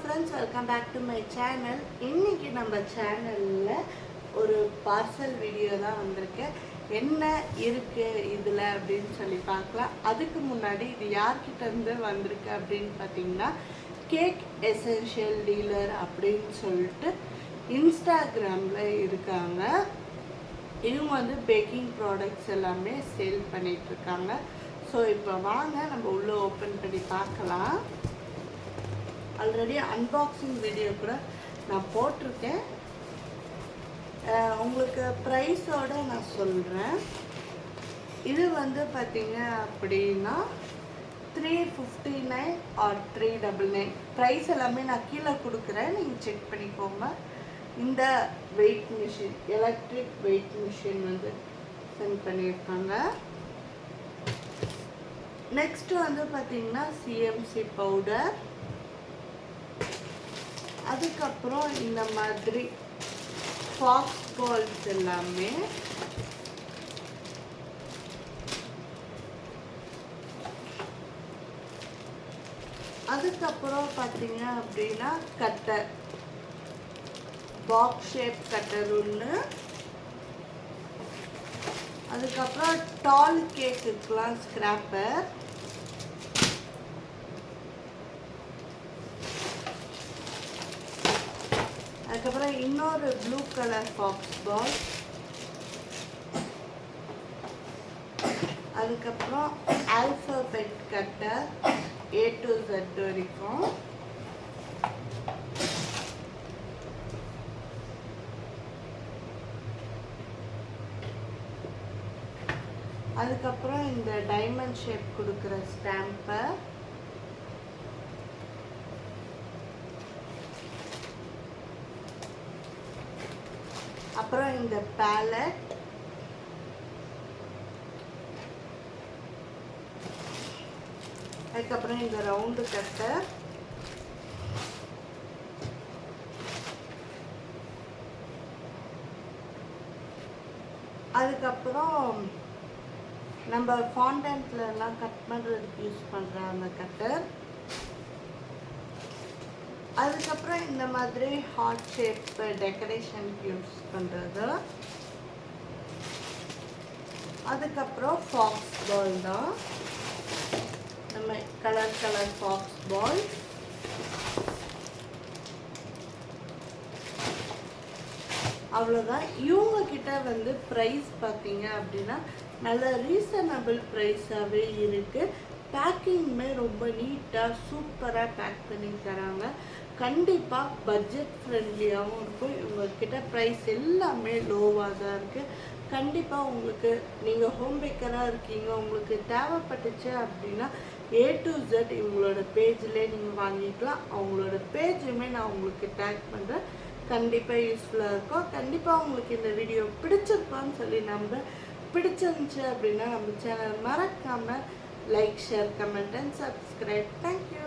Friends welcome back to my channel இன்றைக்கி நம்ம சேனலில் ஒரு பார்சல் வீடியோ தான் வந்திருக்கு. என்ன இருக்குது இதில் அப்படின்னு சொல்லி பார்க்கலாம். அதுக்கு முன்னாடி இது யார்கிட்டேருந்து வந்திருக்கு அப்படின்னு பார்த்தீங்கன்னா கேக் எசென்ஷியல் டீலர் அப்படின்னு சொல்லிட்டு இன்ஸ்டாகிராமில் இருக்காங்க. இவங்க வந்து பேக்கிங் ப்ராடக்ட்ஸ் எல்லாமே சேல் பண்ணிகிட்ருக்காங்க இருக்காங்க. ஸோ இப்போ வாங்க நம்ம உள்ளே ஓப்பன் பண்ணி பார்க்கலாம். ஆல்ரெடி அன்பாக்சிங் வீடியோ கூட நான் போட்டிருக்கேன். உங்களுக்கு ப்ரைஸோட நான் சொல்கிறேன் இது வந்து பார்த்தீங்க அப்படின்னா three fifty nine are three double nine price எல்லாமே நான் கீழே கொடுக்குறேன். நீங்கள் செக் பண்ணிக்கோங்க. இந்த weight machine electric weight machine வந்து சென்ட் பண்ணியிருக்காங்க. நெக்ஸ்ட்டு வந்து பார்த்தீங்கன்னா சிஎம்சி பவுடர் அதுக்கப்புறம் இந்த மாதிரி ஃபாக்ஸ் பால்ஸ் எல்லாமே அதுக்கப்புறம் பார்த்தீங்க அப்படின்னா கட்டர் பாக்ஸ் ஷேப் கட்டர் ஒன்று அதுக்கப்புறம் டால் கேக்குக்கெலாம் ஸ்க்ராப்பர் அதுக்கப்புறம் இன்னொரு ப்ளூ கலர் பாக்ஸ் பால் அதுக்கப்புறம் alphabet cutter A to Z வரைக்கும். அதுக்கப்புறம் இந்த டைமண்ட் ஷேப் கொடுக்குற ஸ்டாம்பை அப்புறம் இந்த பேலட் அதுக்கப்புறம் இந்த ரவுண்டு கட்டர் அதுக்கப்புறம் நம்ம ஃபாண்டன்ட்ல எல்லாம் கட் பண்ணுறதுக்கு யூஸ் பண்ணுற அந்த கட்டர் அதுக்கப்புறம் இந்த மாதிரி ஹார்ட் ஷேப் டெக்கரேஷனுக்கு யூஸ் பண்ணுறது அதுக்கப்புறம் ஃபாக்ஸ் பால் தான். நம்ம கலர் கலர் ஃபாக்ஸ் பால் அவ்வளோதான் இவங்க கிட்ட வந்து ப்ரைஸ் பார்த்தீங்க அப்படின்னா நல்ல ரீசனபிள் ப்ரைஸாகவே இருக்குது பேக்கிங்குமே ரொம்ப நீட்டாக சூப்பராக பேக் பண்ணி தராங்க. கண்டிப்பாக பட்ஜெட் ஃப்ரெண்ட்லியாகவும் இருக்கும். இவங்கக்கிட்ட ப்ரைஸ் எல்லாமே லோவாக தான் இருக்குது கண்டிப்பாக உங்களுக்கு நீங்கள் ஹோம் பேக்கராக இருக்கீங்க உங்களுக்கு தேவைப்பட்டுச்சு அப்படின்னா ஏ டு ஜெட் இவங்களோட பேஜ்லேயே நீங்கள் வாங்கிக்கலாம். அவங்களோட பேஜுமே நான் உங்களுக்கு டேக் பண்ணுறேன் கண்டிப்பாக யூஸ்ஃபுல்லாக இருக்கும். கண்டிப்பாக உங்களுக்கு இந்த வீடியோ பிடிச்சிருக்கோன்னு சொல்லி நம்ப பிடிச்சிருந்துச்சு அப்படின்னா நம்ம சேனல் மறக்காமல் like share comment and subscribe thank you